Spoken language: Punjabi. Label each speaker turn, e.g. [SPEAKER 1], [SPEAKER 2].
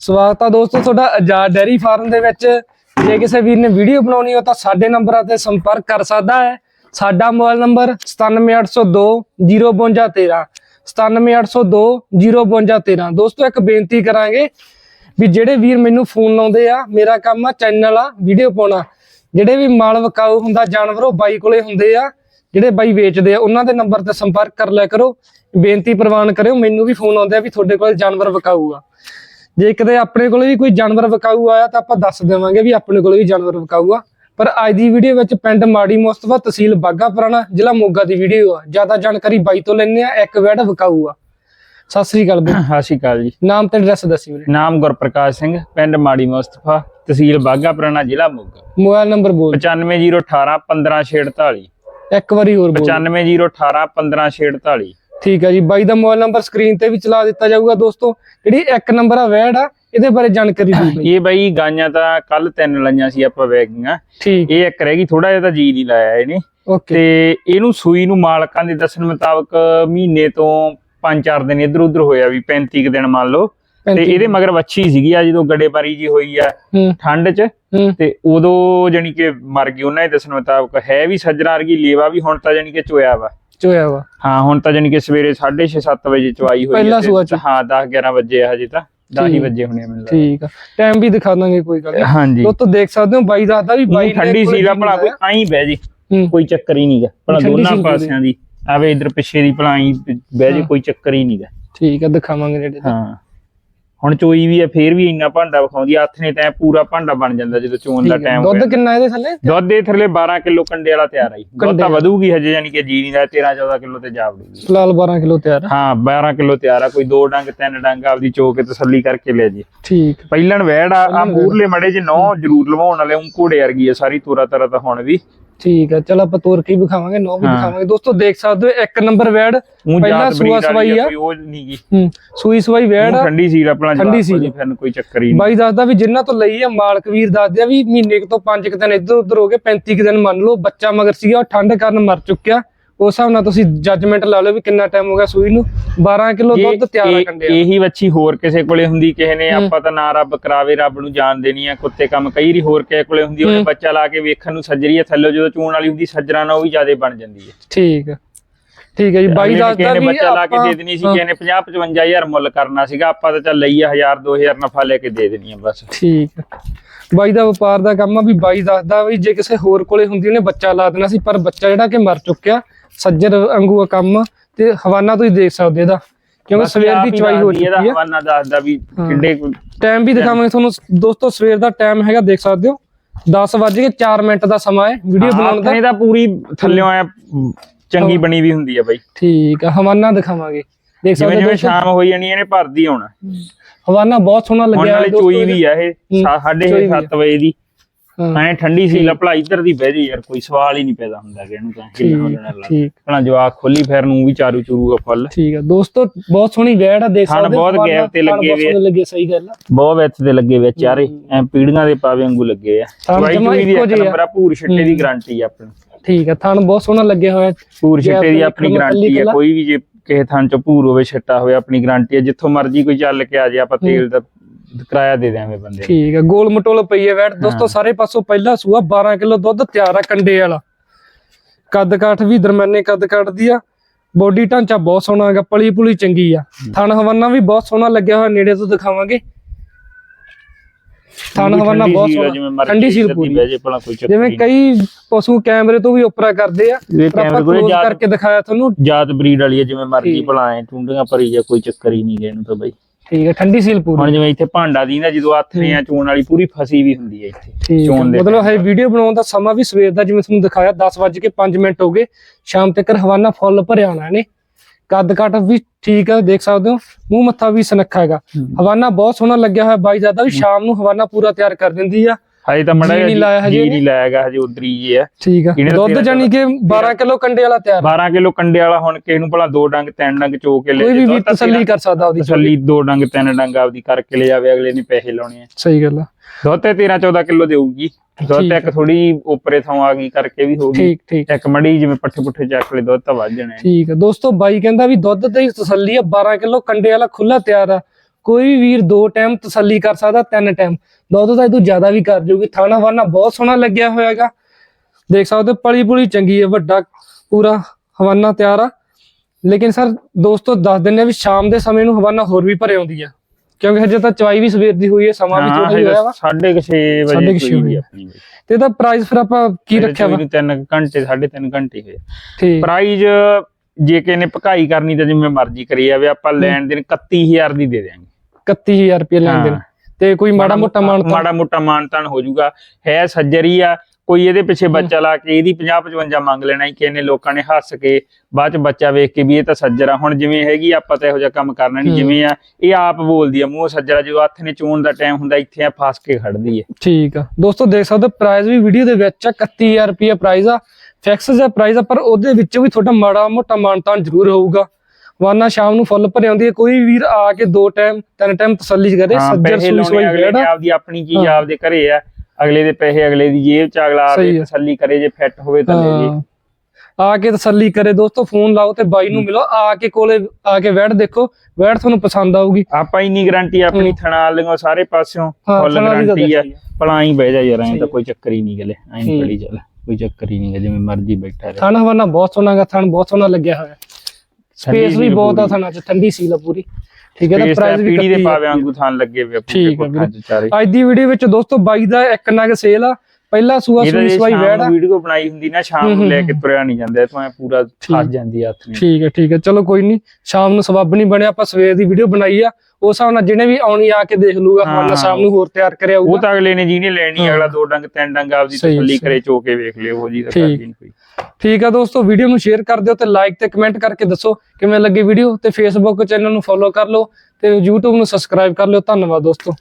[SPEAKER 1] ਸਵਾਗਤ ਆ ਦੋਸਤੋ ਤੁਹਾਡਾ ਆਜ਼ਾਦ ਡੈਰੀ ਫਾਰਮ ਦੇ ਵਿੱਚ। ਜੇ ਕਿਸੇ ਵੀਰ ਨੇ ਵੀਡੀਓ ਬਣਾਉਣੀ ਹੋ ਤਾਂ ਸਾਡੇ ਨੰਬਰਾਂ ਤੇ ਸੰਪਰਕ ਕਰ ਸਕਦਾ ਹੈ। ਸਾਡਾ ਮੋਬਾਈਲ ਨੰਬਰ 97802 05213 97802 05213 ਦੋਸਤੋ ਇੱਕ ਬੇਨਤੀ ਕਰਾਂਗੇ ਵੀ ਜਿਹੜੇ ਵੀਰ ਮੈਨੂੰ ਫੋਨ ਲਾਉਂਦੇ ਆ, ਮੇਰਾ ਕੰਮ ਆ ਚੈਨਲ ਆ, ਵੀਡੀਓ ਪਾਉਣਾ। ਜਿਹੜੇ ਵੀ ਮਾਲ ਵਿਕਾਊ ਹੁੰਦਾ, ਜਾਨਵਰ ਉਹ ਬਾਈ ਕੋਲੇ ਹੁੰਦੇ ਆ, ਜਿਹੜੇ ਬਾਈ ਵੇਚਦੇ ਆ, ਉਹਨਾਂ ਦੇ ਨੰਬਰ ਤੇ ਸੰਪਰਕ ਕਰ ਲਿਆ ਕਰੋ। ਬੇਨਤੀ ਪ੍ਰਵਾਨ ਕਰਿਓ, ਮੈਨੂੰ ਵੀ ਫੋਨ ਆਉਂਦੇ ਆ ਵੀ ਤੁਹਾਡੇ ਕੋਲ ਜਾਨਵਰ ਵਿਕਾਊ ਆ ਜੇ ਕਿਤੇ ਆਪਣੇ ਕੋਲ ਵੀ ਕੋਈ ਜਾਨਵਰ ਵਿਕਾਊ ਆਇਆ ਤਾਂ ਆਪਾਂ ਦੱਸ ਦੇਵਾਂਗੇ ਵੀ ਆਪਣੇ ਕੋਲ ਵੀ ਜਾਨਵਰ ਵਿਕਾਊ ਆ। ਪਰ ਅੱਜ ਦੀ ਵੀਡੀਓ ਵਿੱਚ ਪਿੰਡ ਮਾੜੀ ਮੁਸਤਫਾ ਤਹਿਸੀਲ ਬਾਗਾ ਪੁਰਾਣਾ ਜ਼ਿਲ੍ਹਾ ਮੋਗਾ ਦੀ ਵੀਡੀਓ ਆ। ਜ਼ਿਆਦਾ ਜਾਣਕਾਰੀ ਬਾਈ ਤੋਂ ਲੈਣੇ ਆ ਇੱਕ ਵੈਡ ਵਿਕਾਊ ਆ। ਸਤਿ ਸ੍ਰੀ ਅਕਾਲ ਬਈ।
[SPEAKER 2] ਸਤਿ ਸ਼੍ਰੀ ਅਕਾਲ ਜੀ।
[SPEAKER 1] ਨਾਮ ਤੇ ਐਡਰੈਸ ਦੱਸੀ ਵੀਰੇ।
[SPEAKER 2] ਨਾਮ ਗੁਰਪ੍ਰਕਾਸ਼ ਸਿੰਘ ਪਿੰਡ ਮਾੜੀ ਮੁਸਤਫਾ ਤਹਿਸੀਲ ਬਾਗਾ ਪੁਰਾਣਾ ਜ਼ਿਲ੍ਹਾ ਮੋਗਾ।
[SPEAKER 1] ਮੋਬਾਈਲ ਨੰਬਰ ਬੋਲ।
[SPEAKER 2] 95018 15648
[SPEAKER 1] ਇੱਕ ਵਾਰੀ ਹੋਰ ਬੋਲ।
[SPEAKER 2] 95018 15648
[SPEAKER 1] ਠੀਕ ਹੈ ਜੀ ਬਾਈ ਦਾ ਮੋਬਾਈਲ ਨੰਬਰ ਸਕਰੀਨ ਤੇ ਵੀ ਚਲਾ ਦਿੱਤਾ ਜਾਊਗਾ ਦੋਸਤੋ। ਜਿਹੜੀ ਇੱਕ ਨੰਬਰ ਆ ਵੈਡ ਆ ਇਹਦੇ ਬਾਰੇ ਜਾਣਕਾਰੀ ਦਿਓ ਬਾਈ।
[SPEAKER 2] ਇਹ ਬਈ ਗਾਈਆਂ ਤਾਂ ਕੱਲ ਤਿੰਨ ਲਈਆਂ ਸੀ ਆਪਾਂ ਵੈਗੀਆਂ
[SPEAKER 1] ਠੀਕ।
[SPEAKER 2] ਇਹ ਇੱਕ ਰਹਿ ਗਈ ਥੋੜਾ ਜਿਹਾ ਤਾਂ ਜੀ ਨਹੀਂ ਲਾਇਆ ਇਹਨੇ। ਤੇ ਇਹਨੂੰ ਸੂਈ ਨੂੰ ਮਾਲਕਾਂ ਦੇ ਦੱਸਣ ਮੁਤਾਬਕ ਮਹੀਨੇ ਤੋਂ 5-4 ਦਿਨ ਇੱਧਰ ਉੱਧਰ ਹੋਇਆ ਵੀ 35 ਕੁ ਦਿਨ ਮੰਨ ਲਓ। ਤੇ
[SPEAKER 1] 35
[SPEAKER 2] ਇਹਦੇ ਮਗਰ ਵੱਛੀ ਸੀਗੀ ਆ ਜਦੋਂ ਗੜੇਬਾਰੀ ਜੀ ਹੋਈ ਆ ਠੰਡ 'ਚ ਤੇ ਉਦੋਂ ਜਾਨੀ ਕਿ ਮਰ ਗਈ ਉਹਨਾਂ ਦੇ ਦੱਸਣ ਮੁਤਾਬਕ ਹੈ ਵੀ ਸੱਜਣਾ ਵਰਗੀ ਲੇਵਾ ਵੀ ਹੁਣ ਤਾਂ ਜਾਨੀ ਕਿ ਚੋਇਆ ਵਾ।
[SPEAKER 1] ਚੋਇਆ ਵਾ?
[SPEAKER 2] ਹਾਂ ਹੁਣ ਤਾਂ ਜਾਨੀ ਕਿ ਸਵੇਰੇ 6:30 7 ਵਜੇ ਚਵਾਈ ਹੋਈ
[SPEAKER 1] ਪਹਿਲਾ
[SPEAKER 2] ਤੇ-
[SPEAKER 1] ਸੂਆ ਚ।
[SPEAKER 2] ਹਾਂ 10 11 ਵਜੇ ਆ ਹਜੇ ਤਾਂ। 10 ਹੀ
[SPEAKER 1] ਠੀਕ।
[SPEAKER 2] ਵਜੇ ਹੋਣੇ ਮੈਨੂੰ ਲੱਗਦਾ।
[SPEAKER 1] ਠੀਕ ਆ। ਟਾਈਮ ਵੀ ਦਿਖਾ ਦਾਂਗੇ ਕੋਈ ਗੱਲ
[SPEAKER 2] ਹਾਂਜੀ।
[SPEAKER 1] ਦੋਸਤੋ ਦੇਖ ਸਕਦੇ ਹੋ ਬਾਈ ਦੱਸਦਾ ਵੀ ਬਾਈ
[SPEAKER 2] ਠੰਡੀ ਸੀ ਦਾ ਭਲਾ ਕੋਈ। ਆਈ ਬਹਿ ਜੀ। ਕੋਈ ਚੱਕਰ ਹੀ ਨਹੀਂਗਾ ਭਲਾ ਦੋਨਾਂ। ਪਾਸਿਆਂ ਦੀ। ਆਵੇ ਇਧਰ ਪਿੱਛੇ ਦੀ ਭਲਾ ਆਈ ਬਹਿ ਜੇ। ਕੋਈ ਚੱਕਰ ਹੀ ਨਹੀਂਗਾ
[SPEAKER 1] ਠੀਕ ਆ ਦਿਖਾਵਾਂਗੇ ਜਿਹੜੇ
[SPEAKER 2] ਹਾਂ। ਹੁਣ ਚੋਈ ਵੀ ਹੈ ਫੇਰ ਵੀ ਇੰਨਾ ਭਾਂਡਾ ਵਿਖਾਉਂਦੀ ਆ, ਹੱਥ ਨੇ ਤਾਂ ਪੂਰਾ ਭਾਂਡਾ ਬਣ ਜਾਂਦਾ ਜਦੋਂ ਚੋਣ ਦਾ। ਟਾਈਮ
[SPEAKER 1] ਦੁੱਧ ਕਿੰਨਾ ਇਹਦੇ ਥੱਲੇ?
[SPEAKER 2] ਦੁੱਧ ਦੇ ਥੱਲੇ 12 ਕਿਲੋ ਕੰਡੇ ਵਾਲਾ ਤਿਆਰ ਆਈ ਦੁੱਧ ਤਾਂ ਵਧੂਗੀ ਹਜੇ ਯਾਨੀ ਕਿ ਜੀ ਨਹੀਂ ਦਾ 13 14 ਕਿਲੋ ਤੇ ਜਾ। ਵੜੂਗੀ
[SPEAKER 1] ਫਿਲਹਾਲ 12 ਕਿਲੋ ਤਿਆਰ
[SPEAKER 2] ਹਾਂ 12 ਕਿਲੋ ਤਿਆਰ ਆ ਕੋਈ ਦੋ ਡੰਗ ਤਿੰਨ ਡੰਗ ਆਪਦੀ ਚੋ ਕੇ ਤਸੱਲੀ ਕਰਕੇ ਲੈ ਜੇ।
[SPEAKER 1] ਠੀਕ।
[SPEAKER 2] ਪਹਿਲਣ ਵੈੜ ਆ। ਮੂਰਲੇ ਮੜੇ ਚ ਨੌ ਜ਼ਰੂਰ ਲਵਾਉਣ ਵਾਲੇ ਉਂ ਘੋੜੇ ਵਰਗੀ ਆ ਸਾਰੀ ਤੋਰਾ ਤਰਾ ਤਾਂ ਹੁਣ ਵੀ।
[SPEAKER 1] ਠੀਕ ਆ ਚਲ ਆਪਾਂ ਤੋਰ ਕੇ ਹੀ ਵਿਖਾਵਾਂਗੇ ਨੌ ਵੀ
[SPEAKER 2] ਹਾਂ।
[SPEAKER 1] ਦਿਖਾਵਾਂਗੇ ਦੋਸਤੋ ਦੇਖ ਸਕਦੇ ਹੋ ਇੱਕ ਨੰਬਰ ਵੈੜ ਪਹਿਲਾਂ ਸੂਆ ਸਵਾਈ ਆ।
[SPEAKER 2] ਉਹ
[SPEAKER 1] ਹੂੰ ਸੂਈ ਸਵਾਈ ਵੈੜ ਆ
[SPEAKER 2] ਠੰਡੀ ਸੀ ਆਪਣਾ
[SPEAKER 1] ਠੰਡੀ ਸੀਲ।
[SPEAKER 2] ਸੀ ਫਿਰ ਕੋਈ ਚੱਕਰ ਹੀ ਨਹੀਂ
[SPEAKER 1] ਬਾਈ ਦੱਸਦਾ ਵੀ ਜਿੰਨਾ ਤੋਂ ਲਈ ਆ ਮਾਲਕ ਵੀਰ ਦੱਸਦੇ ਆ ਵੀ ਮਹੀਨੇ ਤੋਂ 5 ਕੁ ਦਿਨ ਇੱਧਰ ਉੱਧਰ ਹੋ ਗਏ 35 ਕੁ ਦਿਨ ਮੰਨ ਲਓ ਬੱਚਾ ਮਗਰ ਸੀਗਾ ਠੰਡ ਕਾਰਨ ਮਰ ਚੁੱਕਿਆ ਉਸ ਹਿਸਾਬ ਨਾਲ ਤੁਸੀਂ ਜੱਜਮੈਂਟ ਲਾ ਲਓ ਵੀ ਕਿੰਨਾ ਟਾਈਮ ਹੋ ਗਿਆ ਸੂਈ ਨੂੰ 12 ਕਿਲੋ ਦੁੱਧ ਤਿਆਰ ਆ
[SPEAKER 2] ਇਹ-
[SPEAKER 1] ਕੰਡੇ
[SPEAKER 2] ਇਹੀ ਵੱਛੀ ਹੋਰ ਕਿਸੇ ਕੋਲੇ ਹੁੰਦੀ ਕਿਸੇ ਨੇ। ਆਪਾਂ ਤਾਂ ਨਾ ਰੱਬ ਕਰਾਵੇ ਰੱਬ ਨੂੰ ਜਾਣ ਦੇਣੀ ਆ ਕੁੱਤੇ ਕੰਮ ਕਈ ਰੀ ਹੋਰ ਕਿਸੇ ਕੋਲੇ ਹੁੰਦੀ ਉਹਨੇ। ਬੱਚਾ ਲਾ ਕੇ ਵੇਖਣ ਨੂੰ ਸੱਜਰੀ ਆ ਥੱਲੇ ਜਦੋਂ ਚੂਣ ਵਾਲੀ ਹੁੰਦੀ ਸੱਜਰਾ ਨਾਲ ਉਹ ਵੀ ਜ਼ਿਆਦਾ ਬਣ ਜਾਂਦੀ ਹੈ
[SPEAKER 1] ਠੀਕ ਆ ਠੀਕ ਹੈ ਜੀ ਬਾਈ ਦੱਸਦਾ ਵੀ
[SPEAKER 2] ਬੱਚਾ ਲਾ ਕੇ ਦੇ ਦੇਣੀ ਸੀ ਕਿਸੇ ਨੇ 50 55000 ਮੁੱਲ ਕਰਨਾ ਸੀਗਾ ਆਪਾਂ ਤਾਂ ਚੱਲ ਲਈ ਆ 1000 2000 ਨਫਾ ਲੈ ਕੇ ਦੇ ਦੇਣੀ ਆ ਬਸ।
[SPEAKER 1] ਠੀਕ। ਬਾਈ ਦਾ ਵਪਾਰ ਦਾ ਕੰਮ ਆ ਵੀ ਬਾਈ ਦੱਸਦਾ ਵੀ ਜੇ ਕਿਸੇ ਹੋਰ ਕੋਲੇ ਹੁੰਦੀ ਉਹਨੇ ਬੱਚਾ ਲਾ ਦੇਣਾ ਸੀ ਪਰ ਬੱਚਾ ਜਿਹੜਾ ਕਿ ਮਰ ਚੁੱਕਿਆ ਸੱਜਰ ਵਾਂਗੂ ਆ ਕੰਮ ਤੇ ਹਵਾਨਾ ਤੁਸੀਂ ਦੇਖ ਸਕਦੇ ਇਹਦਾ। ਕਿਉਂਕਿ ਸਵੇਰ ਦੀ ਚਵਾਈ ਹੋ
[SPEAKER 2] ਇਹਦਾ
[SPEAKER 1] ਚੁੱਕੀ ਹੈ।
[SPEAKER 2] ਹਵਾਨਾ ਦੱਸਦਾ ਵੀ
[SPEAKER 1] ਹਾਂ।
[SPEAKER 2] ਕਿੱਡੇ ਕੁ-
[SPEAKER 1] ਟਾਈਮ ਵੀ ਦਿਖਾਵਾਂਗੇ ਤੁਹਾਨੂੰ। ਦੋਸਤੋ ਸਵੇਰ ਦਾ ਟਾਈਮ ਹੈਗਾ ਦੇਖ ਸਕਦੇ ਹੋ। 10 ਵਜੇ 4 ਮਿੰਟ ਦਾ ਸਮਾਂ ਹੈ। ਵੀਡੀਓ ਬਣਾਉਣ ਦਾ।
[SPEAKER 2] ਤਾਂ ਪੂਰੀ ਥੱਲਿਓਂ ਆ ਚੰਗੀ ਬਣੀ ਵੀ ਹੁੰਦੀ ਆ ਬਾਈ।
[SPEAKER 1] ਠੀਕ ਆ ਹਵਾਨਾ ਦਿਖਾਵਾਂਗੇ। ਦੇਖ ਸਕਦੇ
[SPEAKER 2] ਜਿਵੇਂ ਸ਼ਾਮ ਹੋਈ ਜਾਣੀ ਇਹਨੇ ਭਰਦੀ ਆਉਣਾ
[SPEAKER 1] ਹਵਾਨਾ ਬਹੁਤ ਸੋਹਣਾ
[SPEAKER 2] ਹੁਣ
[SPEAKER 1] ਲੱਗਿਆ
[SPEAKER 2] ਨਾਲੇ ਚੋਈ ਵੀ ਆ ਇਹ
[SPEAKER 1] ਹੂੰ,
[SPEAKER 2] ਸਾ- ਸਾਢੇ
[SPEAKER 1] ਚੋਈ ਵੀ ਆ।
[SPEAKER 2] 7 ਵਜੇ ਦੀ। ਐ ਠੰਡੀ ਸੀ ਲਪੜਾ ਇੱਧਰ ਦੀ ਬਹਿ ਜੇ ਯਾਰ ਕੋਈ ਸਵਾਲ ਹੀ ਨਹੀਂ ਪੈਦਾ ਹੁੰਦਾ ਕਿ ਇਹਨੂੰ ਤਾਂ ਹੁੱਲਣ ਵਾਲਾ
[SPEAKER 1] ਠੀਕ।
[SPEAKER 2] ਆਪਣਾ ਜਵਾਕ ਖੋਲੀ ਫੇਰ ਨੂੰ ਵੀ ਚਾਰੂ ਚੂਰੂ ਆ ਫੁੱਲ।
[SPEAKER 1] ਠੀਕ ਆ ਦੋਸਤੋ ਬਹੁਤ ਸੋਹਣੀ ਵੈੜ ਆ ਦੇਖ ਸਕਦੇ ਹੋ
[SPEAKER 2] ਬਹੁਤ gap ਤੇ ਲੱਗੇ ਹੋਏ
[SPEAKER 1] ਲੱਗੇ ਸਹੀ ਗੱਲ
[SPEAKER 2] ਬਹੁਤ ਵਿੱਚ ਦੇ ਲੱਗੇ ਵਿੱਚ ਚਾਰੇ ਐ ਪੀੜੀਆਂ ਦੇ ਪਾਵੇ ਵਾਂਗੂ ਲੱਗੇ ਆ। ਦਵਾਈ ਚੂਈ ਦੀ
[SPEAKER 1] ਇੱਕੋ।
[SPEAKER 2] ਨੰਬਰ ਆ ਭੂਰ ਛਿੱਟੇ ਦੀ ਗਾਰੰਟੀ ਆ ਆਪਣੀ।
[SPEAKER 1] ਠੀਕ ਆ ਥਣ ਬਹੁਤ ਸੋਹਣਾ ਲੱਗਿਆ ਹੋਇਆ। ਜੇ
[SPEAKER 2] ਛਿੱਟੇ ਦੀ
[SPEAKER 1] ਆਪਣੇ
[SPEAKER 2] ਗਾਰੰਟੀ
[SPEAKER 1] ਕੱਲੀ
[SPEAKER 2] ਕੋਈ ਵੀ ਜੇ ਕਿਸੇ ਥਾਂ ਚ ਭੂਰ ਹੋਵੇ ਛਿੱਟਾ ਹੋਵੇ ਆਪਣੀ ਗਾਰੰਟੀ ਆ ਜਿੱਥੋਂ ਮਰਜ਼ੀ ਕੋਈ ਚੱਲ ਕੇ ਆ ਜੇ ਆਪਾਂ ਤੇਲ ਦਾ ਕਿਰਾਇਆ ਦੇ ਦਿਆਂਗੇ ਬੰਦੇ
[SPEAKER 1] ਠੀਕ ਆ ਗੋਲ ਮਟੋਲ ਪਈ ਹੈ ਵੈਟ। ਦੋਸਤੋ
[SPEAKER 2] ਹਾਂ।
[SPEAKER 1] ਸਾਰੇ ਪਾਸੋਂ ਪਹਿਲਾ ਸੂਆ 12 ਕਿਲੋ ਦੁੱਧ ਤਿਆਰ ਆ ਕੰਡੇ ਵਾਲਾ। ਕੱਦ ਕਾਠ ਵੀ ਦਰਮਿਆਨੇ ਕੱਦ ਕਾਠ ਦੀ ਆ। ਬੋਡੀ ਢਾਂਚਾ ਬਹੁਤ ਸੋਹਣਾ ਹੈਗਾ ਪਲੀ ਪੁਲੀ ਚੰਗੀ ਆ। ਥਣ ਹਵਾਨਾ ਵੀ ਬਹੁਤ ਸੋਹਣਾ ਲੱਗਿਆ ਹੋਇਆ ਨੇੜੇ ਤੋਂ ਦਿਖਾਵਾਂਗੇ। ਥਣ ਹਵਾਨਾ ਬਹੁਤ ਸੋਹਣਾ। ਠੰਡੀ ਸੀਲ ਪੂਰੀ। ਜਿਵੇਂ ਕਈ ਪਸ਼ੂ ਕੈਮਰੇ ਤੋਂ ਵੀ ਉਪਰਾ ਕਰਦੇ ਆ। ਪਰ ਆਪਾਂ
[SPEAKER 2] ਕੈਮਰੇ ਕੋਲੇ
[SPEAKER 1] close
[SPEAKER 2] ਜਾਤ
[SPEAKER 1] ਕਰਕੇ ਦਿਖਾਇਆ ਤੁਹਾਨੂੰ।
[SPEAKER 2] ਜਾਤ ਬਰੀਡ ਵਾਲੀ ਜਿਵੇਂ ਮਰਜ਼ੀ
[SPEAKER 1] ਠੀਕ।
[SPEAKER 2] ਭਲਾ ਐ ਟੁੰਡੀਆਂ ਭਰੀ ਜਾ ਕੋਈ ਚੱਕਰ ਹੀ ਨਹੀਂ ਗੇ ਇਹਨੂੰ ਤਾਂ ਬਾਈ।
[SPEAKER 1] ਠੀਕ ਹੈ ਠੰਡੀ ਸੀਲ ਪੂਰੀ।
[SPEAKER 2] ਹੁਣ ਜਿਵੇਂ ਇੱਥੇ ਭਾਂਡਾ ਦੀ ਨਾ ਜਦੋਂ ਹੱਥ ਨੇ ਆ ਚੋਣ ਵਾਲੀ ਪੂਰੀ ਫਸੀ ਵੀ ਹੁੰਦੀ ਹੈ ਇੱਥੇ ਚੋਣ ਦੇ
[SPEAKER 1] ਮਤਲਬ ਹੈ ਵੀਡੀਓ ਬਣਾਉਣ ਦਾ ਸਮਾਂ ਵੀ ਸਵੇਰ ਦਾ ਜਿਵੇਂ ਤੁਹਾਨੂੰ ਦਿਖਾਇਆ 10:05 ਮਿੰਟ ਹੋ ਗਏ। ਸ਼ਾਮ ਤੱਕ ਹਵਾਨਾ ਫੁੱਲ ਭਰਿਆ ਹੋਣਾ ਇਹਨੇ। ਕੱਦ ਕੱਟ ਵੀ ਠੀਕ ਹੈ ਦੇਖ ਸਕਦੇ ਹੋ ਮੂੰਹ ਮੱਥਾ ਵੀ ਸੁਨੱਖਾ ਹੈਗਾ। ਹਵਾਨਾ ਬਹੁਤ ਸੋਹਣਾ ਲੱਗਿਆ ਹੋਇਆ ਬਾਈ ਦਾਦਾ ਵੀ ਸ਼ਾਮ ਨੂੰ ਹਵਾਨਾ ਪੂਰਾ ਤਿਆਰ ਕਰ ਦਿੰਦੀ ਆ।
[SPEAKER 2] ਹਜੇ ਤਾਂ ਮੜਾ
[SPEAKER 1] ਜੀ ਨਹੀਂ ਲਾਇਆ ਹਜੇ
[SPEAKER 2] ਜੀ। ਨਹੀਂ ਲਾਇਆਗਾ ਹਜੇ ਉਧਰੀ ਜੀ ਹੈ।
[SPEAKER 1] ਠੀਕ ਆ। ਦੁੱਧ ਜਾਨੀ ਕਿ 12 ਕਿਲੋ ਕੰਡੇ ਵਾਲਾ ਤਿਆਰ
[SPEAKER 2] 12 ਕਿਲੋ ਕੰਡੇ ਵਾਲਾ ਹੁਣ ਕਿਸੇ ਨੂੰ ਭਲਾ ਦੋ ਡੰਗ ਤਿੰਨ ਡੰਗ ਚੋ ਕੇ ਲੈ
[SPEAKER 1] ਕੋਈ ਵੀ ਤਸੱਲੀ ਕਰ ਸਕਦਾ ਉਹਦੀ
[SPEAKER 2] ਤਸੱਲੀ ਦੋ ਡੰਗ ਤਿੰਨ ਡੰਗ ਆਪਦੀ ਕਰਕੇ ਲੈ ਜਾਵੇ ਅਗਲੇ ਨੇ ਪੈਸੇ ਲਾਉਣੇ ਆ।
[SPEAKER 1] ਸਹੀ ਗੱਲ ਆ।
[SPEAKER 2] ਦੁੱਧ ਤੇ 13 14 ਕਿਲੋ ਦੇਊਗੀ। ਦੁੱਧ ਇੱਕ ਥੋੜੀ ਉੱਪਰੇ ਥਾਂ ਆ ਗਈ ਕਰਕੇ ਵੀ ਹੋਊਗੀ
[SPEAKER 1] ਠੀਕ ਠੀਕ।
[SPEAKER 2] ਇੱਕ ਮੜੀ ਜਿਵੇਂ ਪੱਠੇ ਪੁੱਠੇ ਚੱਕ ਲੈ ਦੁੱਧ ਤਾਂ ਵੱਧ ਜਾਣਾ ਹੈ।
[SPEAKER 1] ਠੀਕ ਆ। ਦੋਸਤੋ ਬਾਈ ਕਹਿੰਦਾ ਵੀ ਦੁੱਧ ਤੇ ਹੀ ਤਸੱਲੀ ਆ 12 ਕਿਲੋ ਕੰਡੇ ਵਾਲਾ ਖੁੱਲਾ ਤਿਆਰ ਆ। ਕੋਈ ਵੀਰ ਦੋ ਟਾਈਮ ਤਸੱਲੀ ਕਰ ਸਕਦਾ ਤਿੰਨ ਟਾਈਮ। ਦੁੱਧ ਤਾਂ ਇਹ ਤੋਂ ਜ਼ਿਆਦਾ ਵੀ ਕਰ ਜੂਗੀ। ਥਾਣਾ ਵਾਨਾ ਬਹੁਤ ਸੋਹਣਾ ਲੱਗਿਆ ਹੋਇਆਗਾ। ਦੇਖ ਸਕਦੇ ਪਲੀ ਪੁਲੀ ਚੰਗੀ ਹੈ ਵੱਡਾ ਪੂਰਾ ਹਵਾਨਾ ਤਿਆਰ ਆ। ਲੇਕਿਨ ਸਰ ਦੋਸਤੋ ਦੱਸ ਦਿੰਨੇ ਵੀ ਸ਼ਾਮ ਦੇ ਸਮੇਂ ਨੂੰ ਹਵਾਨਾ ਹੋਰ ਵੀ ਭਰੇ ਆਉਂਦੀ ਆ। ਕਿਉਂਕਿ ਹਜੇ ਤਾਂ ਚਵਾਈ ਵੀ ਸਵੇਰ ਦੀ ਹੋਈ ਹੈ ਸਮਾਂ ਵੀ ਥੋੜਾ ਹੀ ਹੋਇਆ ਵਾ।
[SPEAKER 2] 6:30 ਵਜੇ। ਵੀ ਆਪਣੀ।
[SPEAKER 1] ਤੇ ਇਹਦਾ ਪ੍ਰਾਈਸ ਫਿਰ ਆਪਾਂ ਕੀ ਰੱਖਿਆ ਵਾ?
[SPEAKER 2] ਸੂਈ ਨੂੰ ਤਿੰਨ ਘੰਟੇ 3.5 ਘੰਟੇ ਹੋਏ
[SPEAKER 1] ਠੀਕ।
[SPEAKER 2] ਪ੍ਰਾਈਜ਼ ਜੇ ਕਿਸੇ ਨੇ ਭਕਾਈ ਕਰਨੀ ਤਾਂ ਜਿਵੇਂ ਮਰਜ਼ੀ ਕਰੀ ਜਾਵੇ ਆਪਾਂ ਲੈਣ ਦੇਣ 31000 ਦੀ ਦੇ ਦਿਆਂਗੇ।
[SPEAKER 1] 31000 ਰੁਪਏ ਦੇਣ
[SPEAKER 2] ਹਾਂ।
[SPEAKER 1] ਤੇ ਕੋਈ ਮਾੜਾ ਮੋਟਾ ਮਾਨ ਤਾਂ
[SPEAKER 2] ਮਾੜਾ ਮੋਟਾ ਮਾਨਤਾਨ ਹੋ ਜਾਊਗਾ। ਹੈ ਸੱਜਰੀ ਆ ਕੋਈ ਇਹਦੇ ਪਿੱਛੇ ਬੱਚਾ ਲਾ ਕੇ ਇਹਦੀ 50 55 ਮੰਗ ਲੈਣਾ ਹੀ ਕਿਸੇ ਨੇ ਲੋਕਾਂ ਨੇ ਹੱਸ ਕੇ ਬਾਅਦ ਚ ਬੱਚਾ ਵੇਖ ਕੇ ਵੀ ਇਹ ਤਾਂ ਸੱਜਰਾ ਹੁਣ ਜਿਵੇਂ ਹੈਗੀ ਆਪਾਂ ਤਾਂ ਇਹੋ ਜਿਹਾ ਕੰਮ ਕਰਨਾ ਨਹੀਂ। ਜਿਵੇਂ ਆ ਇਹ ਆਪ ਬੋਲਦੀ ਆ ਮੂੰਹ ਸੱਜਰਾ ਜੋ ਹੱਥ ਨੇ ਚੋਣ ਦਾ ਟਾਈਮ ਹੁੰਦਾ ਇੱਥੇ ਆ ਫਸ ਕੇ ਖੜਦੀ ਹੈ
[SPEAKER 1] ਠੀਕ ਆ। ਦੋਸਤੋ ਦੇਖ ਸਕਦੇ ਪ੍ਰਾਈਸ ਵੀ ਵੀਡੀਓ ਦੇ ਵਿੱਚ ਆ 31000 ਰੁਪਏ ਪ੍ਰਾਈਸ ਆ। ਫਿਕਸ ਜਿਹਾ ਪ੍ਰਾਈਸ ਆ ਪਰ ਉਹਦੇ ਵਿੱਚ ਵੀ ਤੁਹਾਡਾ ਮਾੜਾ ਮੋਟਾ ਮਾਨਤਾਨ ਜ਼ਰੂਰ ਹੋਊਗਾ। ਵਾਨਾ ਸ਼ਾਮ ਨੂੰ ਫੁੱਲ ਭਰੇ ਆਉਂਦੀ ਹੈ। ਕੋਈ ਵੀਰ ਆ ਕੇ ਦੋ ਟਾਈਮ ਤਿੰਨ ਟਾਈਮ ਤਸੱਲੀ ਕਰੇ ਸੱਜਰ ਸੂਈ ਸੂਈ
[SPEAKER 2] ਅਗਲੇ ਨੇ ਆਪਦੀ ਆਪਣੀ ਚੀਜ਼। ਆਪਦੇ ਘਰੇ ਆ। ਅਗਲੇ ਦੇ ਪੈਸੇ ਅਗਲੇ ਦੀ ਜੇਬ ਚ ਅਗਲਾ ਆਵੇ। ਤਸੱਲੀ ਕਰੇ ਜੇ ਫਿੱਟ ਹੋਵੇ ਤਾਂ ਲੈ ਜੇ।
[SPEAKER 1] ਆ ਕੇ ਤਸੱਲੀ ਕਰੇ ਦੋਸਤੋ ਫੋਨ ਲਾਓ ਤੇ ਬਾਈ ਨੂੰ ਮਿਲੋ। ਆ ਕੇ ਕੋਲੇ ਆ ਕੇ ਵੈੜ ਦੇਖੋ ਵੈੜ ਤੁਹਾਨੂੰ ਪਸੰਦ ਆਊਗੀ।
[SPEAKER 2] ਆਪਾਂ ਇੰਨੀ ਗਾਰੰਟੀ ਆਪਣੀ। ਥਣਾ ਲਿਓ ਸਾਰੇ ਪਾਸਿਓਂ ਫੁੱਲ ਗਾਰੰਟੀ ਆ। ਹੀ। ਬਹਿ ਜਾ ਯਾਰ ਐਂ ਤਾਂ। ਕੋਈ ਚੱਕਰ ਹੀ ਨਹੀਂ ਗਲੇ ਐਂ ਚੱਲ। ਕੋਈ ਚੱਕਰ ਹੀ ਨਹੀਂ ਜਿਵੇਂ ਮਰਜ਼ੀ ਬੈਠਾ ਰਹੇ।
[SPEAKER 1] ਥਾਣਾ ਹਵਾਨਾ ਬਹੁਤ ਸੋਹਣਾ ਗਾ ਥਣ ਬਹੁਤ ਸੋਹਣਾ ਲੱਗਿਆ ਹੋਇਆ। ਸਪੇਸ ਵੀ ਬਹੁਤ ਆ ਥਾਣਾ ਚ ਠੰਡੀ ਸੀਲ ਆ ਪੂਰੀ। ਠੀਕ ਹੈ ਤਾਂ ਪ੍ਰਾਈਸ ਵੀ
[SPEAKER 2] ਪੀੜੀ ਦੇ
[SPEAKER 1] 31,000
[SPEAKER 2] ਪਾਵੇ ਵਾਂਗੂ ਥਾਨ ਲੱਗੇ ਵੇ
[SPEAKER 1] ਠੀਕ ਆ ਵੀਰੇ।
[SPEAKER 2] ਚਾਰੇ।
[SPEAKER 1] ਅੱਜ ਦੀ ਵੀਡੀਓ ਵਿੱਚ ਦੋਸਤੋ ਬਾਈ ਦਾ ਇੱਕ ਨਗ ਸੇਲ ਆ। ਪਹਿਲਾ ਸੂਆ ਸੂਈ ਸਵਾਈ ਵੈੜ ਆ।
[SPEAKER 2] ਵੀਡੀਓ ਬਣਾਈ ਹੁੰਦੀ ਨਾ ਸ਼ਾਮ ਨੂੰ ਲੈ ਕੇ। ਤੁਰਿਆ ਨਹੀਂ ਜਾਂਦਾ ਐ ਪੂਰਾ ਫਸ ਜਾਂਦੀ ਆ ਹੱਥ ਨੂੰ
[SPEAKER 1] ਠੀਕ ਹੈ ਠੀਕ ਹੈ। ਚਲੋ ਕੋਈ ਨਹੀਂ ਸ਼ਾਮ ਨੂੰ ਸਬੱਬ ਨਹੀਂ ਬਣਿਆ ਆਪਾਂ ਸਵੇਰ ਦੀ ਵੀਡੀਓ ਬਣਾਈ ਆ। ਉਸ ਹਿਸਾਬ ਨਾਲ ਜਿਹਨੇ ਵੀ ਆਉਣੀ ਆ ਕੇ ਦੇਖ ਲੂਗਾ।
[SPEAKER 2] ਹਾਂ
[SPEAKER 1] ਸ਼ਾਮ ਨੂੰ ਹੋਰ ਤਿਆਰ ਕਰਿਆ
[SPEAKER 2] ਉਹ ਤਾਂ ਅਗਲੇ ਨੇ ਜਿਹਨੇ ਲੈਣੀ। ਅਗਲਾ ਦੋ ਡੰਗ ਤਿੰਨ ਡੰਗ ਆਪਦੀ ਤਸੱਲੀ। ਕਰੇ ਚੋ ਕੇ ਵੇਖ ਲਿਓ ਜੀ ਤਾਂ
[SPEAKER 1] ਠੀਕ।
[SPEAKER 2] ਕਰਦੀ ਨੀ ਕੋਈ
[SPEAKER 1] ਠੀਕ ਆ ਦੋਸਤੋ ਵੀਡੀਓ ਨੂੰ ਸ਼ੇਅਰ ਕਰ ਦਿਓ ਤੇ ਲਾਈਕ ਤੇ ਕਮੈਂਟ ਕਰਕੇ ਦੱਸੋ ਕਿਵੇਂ ਲੱਗੀ ਵੀਡੀਓ ਤੇ ਫੇਸਬੁੱਕ ਚੈਨਲ ਨੂੰ ਫੋਲੋ ਕਰ ਲਓ ਤੇ YouTube ਨੂੰ ਸਬਸਕ੍ਰਾਈਬ ਕਰ ਲਿਓ ਧੰਨਵਾਦ ਦੋਸਤੋ